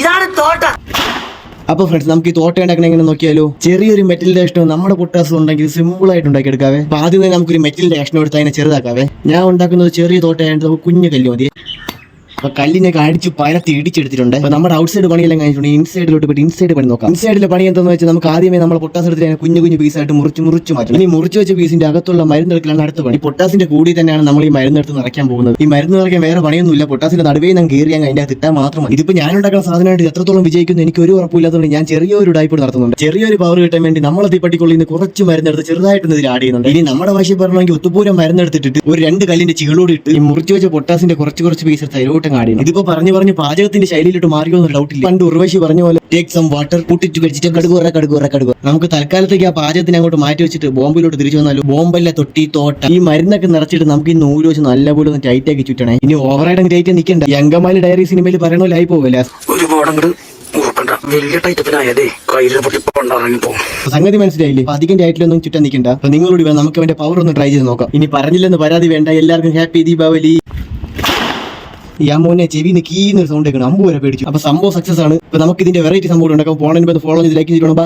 ഇതാണ് തോട്ട. അപ്പൊ ഫ്രണ്ട്സ് നമുക്ക് ഈ തോട്ട ഉണ്ടാക്കണ എങ്ങനെ നോക്കിയാലോ? ചെറിയൊരു മെറ്റലിന്റെ കഷ്ണം നമ്മുടെ പൊട്ടാസ് ഉണ്ടെങ്കിൽ സിമ്പിൾ ആയിട്ട് ഉണ്ടാക്കിയെടുക്കാവേ. അപ്പൊ ആദ്യം തന്നെ നമുക്കൊരു മെറ്റലിന്റെ കഷ്ണം എടുത്ത് അതിനെ ചെറുതാക്കാവേ. ഞാൻ ഉണ്ടാക്കുന്നത് ചെറിയ തോട്ടയായിട്ട് നമുക്ക് കുഞ്ഞു കല്ല് മതി. അപ്പൊ കല്ലിനൊക്കെ അടിച്ച് പരത്തി ഇടിച്ചെടുത്തിട്ടുണ്ട്. അപ്പൊ നമ്മുടെ ഔട്ട്സൈഡ് പണിയെല്ലാം കഴിഞ്ഞിട്ടുണ്ട്. ഇൻസൈഡിലോട്ട് പോയിട്ട് ഇൻസൈഡ് പണി നോക്കാം. ഇൻസൈഡിലെ പണി എന്താണെന്ന് വെച്ചാൽ നമുക്ക് ആദ്യമേ നമ്മൾ പൊട്ടാസ് എടുത്തിട്ട് കുഞ്ഞു കുഞ്ഞു പീസായിട്ട് മുറിച്ച് മുറിച്ച് മാറ്റും ഇനി മുറിച്ച് വെച്ച പീസിന്റെ അകത്തുള്ള മരുന്നെടുക്കലാണ് അടുത്ത പണി. പൊട്ടാസിന്റെ കൂടി തന്നെയാണ് നമ്മൾ ഈ മരുന്നെടുത്ത് നിറയ്ക്കാൻ പോകുന്നത്. ഈ മരുന്ന് നിറയ്ക്കാൻ വേറെ പണിയൊന്നുമില്ല. പൊട്ടാസിന്റെ നടുവേ ഞാൻ കയറി ഞാൻ അതിന്റെ തിട്ടാൻ മാത്രം മതി. ഇതിപ്പോ ഞാൻ ഉണ്ടാക്കുന്ന സാധനമായിട്ട് എത്രത്തോളം വിജയിക്കുന്നു എനിക്ക് ഒരു ഉറപ്പില്ലാത്തതുകൊണ്ട് ഞാൻ ചെറിയൊരു ഡൈപ്പ് നടത്തുന്നുണ്ട്. ചെറിയൊരു പവർ കിട്ടാൻ വേണ്ടി നമ്മൾ തീപ്പട്ടിക്കുള്ളിൽ നിന്ന് കുറച്ച് മരുന്നെടുത്ത് ചെറുതായിട്ട് ഇതിൽ ആഡ് ചെയ്യുന്നുണ്ട്. ഇനി നമ്മുടെ ഭാഷയിൽ പറഞ്ഞെങ്കിൽ ഒത്തുപൂരം മരുന്നെടുത്തിട്ട് ഒരു രണ്ട് കല്ലിന്റെ ചീളോട് ഇട്ട് ഈ മുറിച്ച് വെച്ച പൊട്ടാസിന്റെ കുറച്ച് കുറച്ച് പീസ് എടുത്ത് അതിലോട്ടം ആഡ് ഇതിപ്പോ പറഞ്ഞു പറഞ്ഞ് പാചകത്തിന്റെ ശൈലിയിലോട്ട് മാറിയോ ഡൗട്ട് ഇല്ല. പണ്ട് ഉർവശി പറഞ്ഞ പോലെ ടേക്ക് സം വാട്ടർ പുട്ടിട്ട് വെജിറ്റബിൾ കടുകുറ കടുകുറ കടുക നമുക്ക് തൽക്കാലത്തേക്ക് ആ പാചകത്തിന് അങ്ങോട്ട് മാറ്റി വെച്ചിട്ട് ബോംബിലോട്ട് തിരിച്ചു വന്നാലും? ബോംബല്ല തൊട്ടി തോട്ട. ഈ മരുന്നൊക്കെ നിറച്ചിട്ട് നമുക്ക് ഈ നൂൽ വെച്ച് നല്ലപോലെ ഒന്ന് ടൈറ്റ് ആക്കി ചുറ്റണേ. ഇനി ഓവറായിട്ട് ടൈറ്റ് നിൽക്കണ്ട യങ്കമാലി ഡയറി സിനിമയിൽ പറയണ പോലെ ആയി ഒരുപാട് ഉറപ്പണ്ട വലിയ ടൈറ്റപ്പിനായതേ സംഗതി മനസ്സിലായില്ലേ? അധികം ടൈറ്റിലൊന്നും ചുറ്റാൻ നിൽക്കണ്ട അപ്പൊ നിങ്ങളോട് നമുക്ക് അവന്റെ പവർ ഒന്ന് ട്രൈ ചെയ്ത് നോക്കാം. ഇനി പറഞ്ഞില്ലെന്ന് പരാതി വേണ്ട. എല്ലാവർക്കും ഹാപ്പി ദീപാവലി. ഈ അമ്മോനെ ചെവിന്ന് ഒരു സൗണ്ട് കേൾക്കണം. അമ്പു വരെ പേടിച്ചു. അപ്പൊ സംഭവം സക്സസ് ആണ്. ഇപ്പൊ നമുക്ക് ഇതിന്റെ വെറൈറ്റി സംഭവം ഉണ്ടാക്കാം ഫോണിന് ഫോളോ ചെയ്ത് ലൈക്ക് ചെയ്തോണം